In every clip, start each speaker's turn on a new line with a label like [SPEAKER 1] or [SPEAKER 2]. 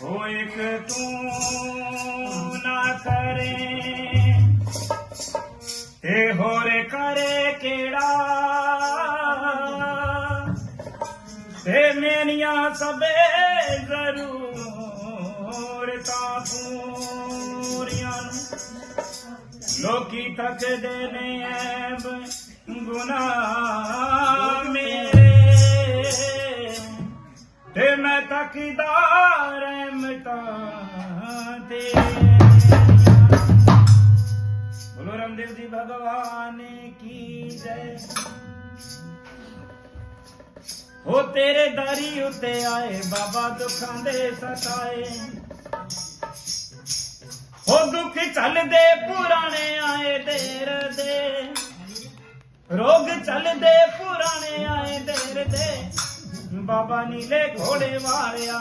[SPEAKER 1] ਹੋ ਇੱਕ ਤੂੰ ਨਾ ਕਰੇ। ਤੇ ਹੋਰ ਕਰੇ ਕਿਹੜਾ? ਤੇ ਮੇਰੀਆਂ ਸਭੇ ਜ਼ਰੂਰਤਾਂ ਪੂਰੀਆਂ ਨੂੰ। ਲੋਕੀ ਤੱਕਦੇ ਨੇ ਐਬ ਗੁਨਾਹ ਮੇਰੇ। ਤੇ ਮੈਂ ਤੱਕਦਾ ਰਹਿਮਤਾਂ ਤੇ। ਬੋਲੋ ਰਾਮਦੇਵ ਜੀ, ਭਗਵਾਨ ਕੀ ਜੈ। ਹੋ ਤੇਰੇ ਦਰੀ ਉੱਤੇ ਆਏ, ਬਾਬਾ ਦੁੱਖਾਂ ਦੇ ਸਤਾਏ। ਹੋ ਦੁੱਖ ਚੱਲਦੇ, ਪੁਰਾਣੇ ਆਏ ਦੇਰ ਦੇ। ਰੋਗ ਚੱਲਦੇ, ਪੁਰਾਣੇ ਆਏ ਦੇਰ ਦੇ। ਬਾਬਾ ਨੀਲੇ ਘੋੜੇ ਵਾਲਿਆ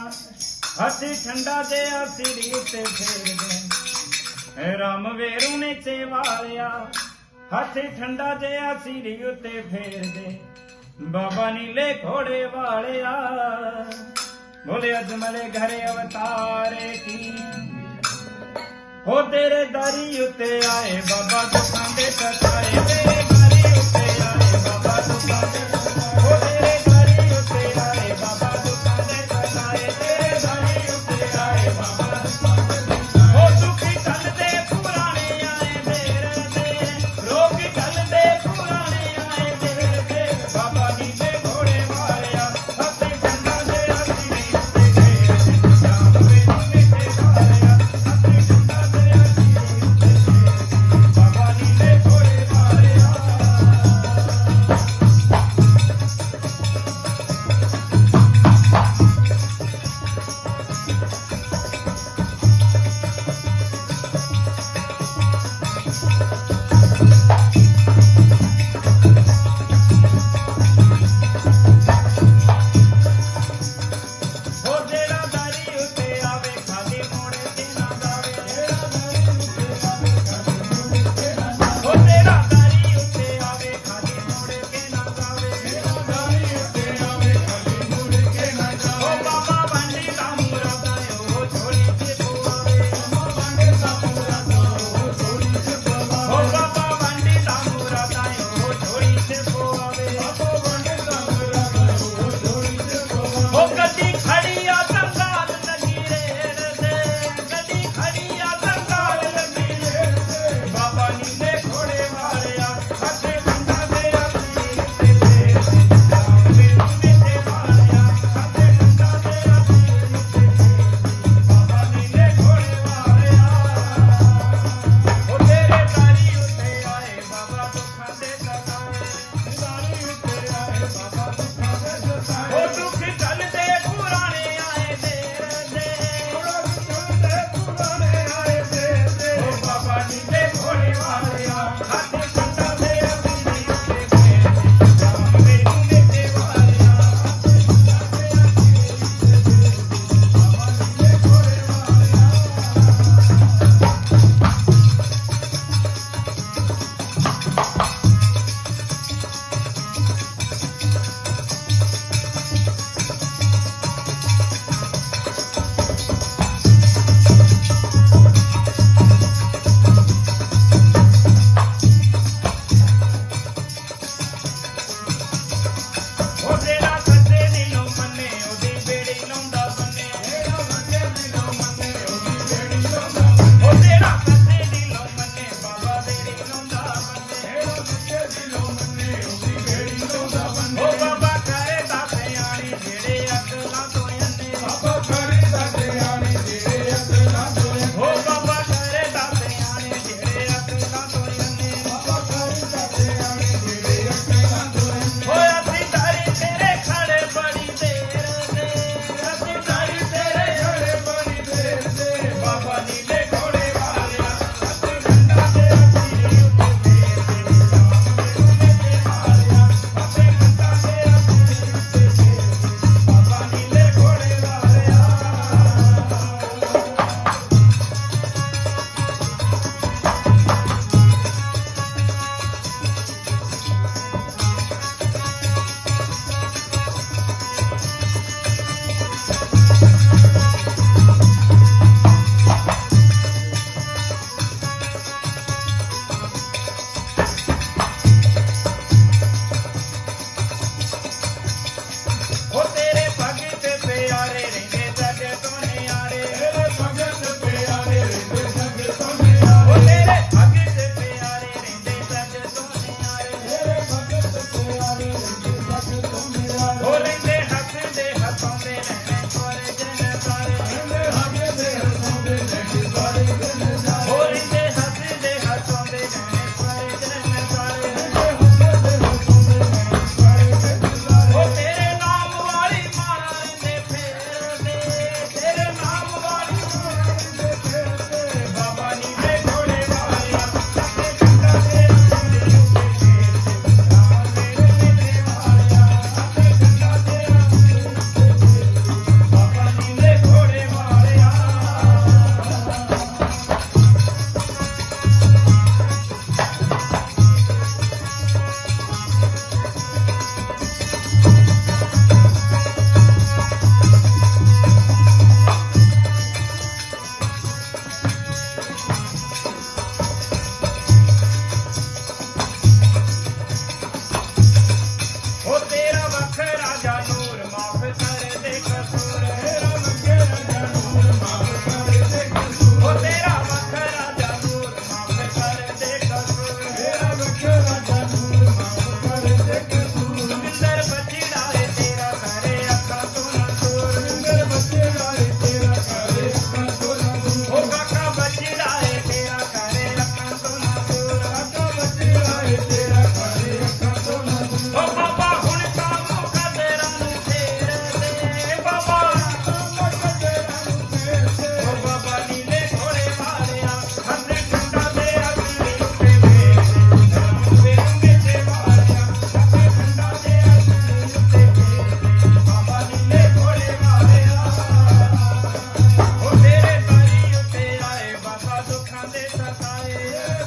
[SPEAKER 1] ਹੱਥ ਠੰਡਾ ਦੇ ਸਿਰੀ ਉੱਤੇ ਫੇਰਦੇ ਰਾਮ ਵੇਰੂ ਨੇ ਚੇ ਵਾਲਿਆ ਠੰਡਾ ਦੇ ਸਿਰੀ ਉੱਤੇ ਫੇਰਦੇ ਬਾਬਾ ਨੀਲੇ ਘੋੜੇ ਵਾਲਿਆ। ਬੋਲੇ ਅਜਮਲੇ ਘਰੇ ਅਵਤਾਰੇ ਕੀ। ਹੋ ਤੇਰੇ ਦਾਰੀ ਉੱਤੇ ਆਏ ਬਾਬਾ ਦੁੱਖਾਂ ਦੇ ਸਤਾਏ ਤੇਰੇ ਦਾਰੀ ਉੱਤੇ ਆਏ ਬਾਬਾ ਦੁੱਖਾਂ ਦੇ सताए